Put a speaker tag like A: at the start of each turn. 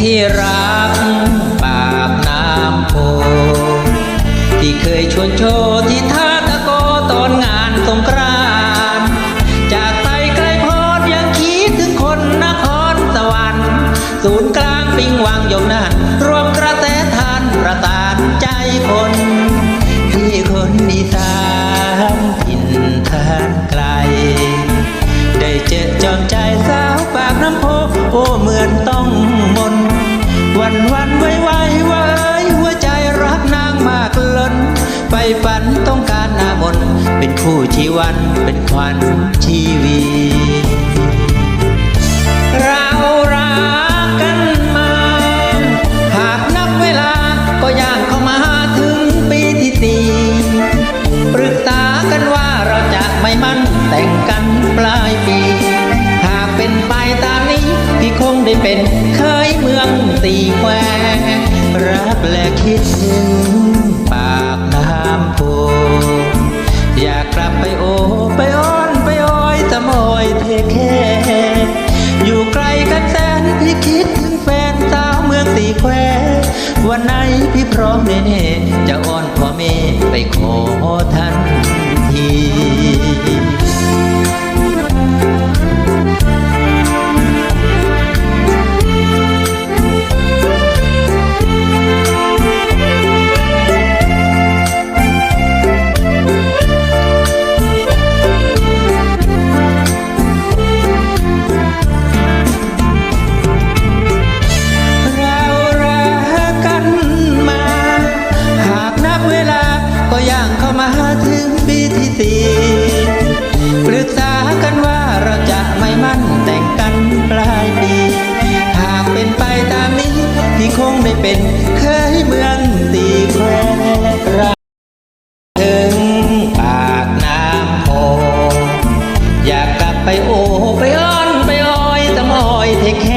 A: ที่รักปากน้ำโพที่เคยชวนโชว์ที่ท่าตะโกตอนงานสงกรานจากไปไกลพอดยังคิดถึงคนนครสวรรค์ศูนย์กลางปิงวังยมนาน ฝันต้องการนามนเป็นคู่ชีวันเป็นขวัญชีวีเรารักกันมา หากนับเวลาก็ย่างเข้ามาถึงปีที่สี่ปรึกษากันว่าเราจะไม่มั่นแต่งกันปลายปี หากเป็นไปตามนี้พี่คงได้เป็นเคยเมืองตีแควรักและคิดถึง วันไหนพี่พร้อมแน่ มาถึงปีที่สี่ปรึกษากันว่าเราจะไม่มั่นแต่งกันปลายปี หากเป็นไปตามนี้พี่คงได้เป็นเคยเมืองตีแควรักถึงปากน้ำโพอยากกลับไปโอไปอ้อนไปอ้อยตะมอยเทแค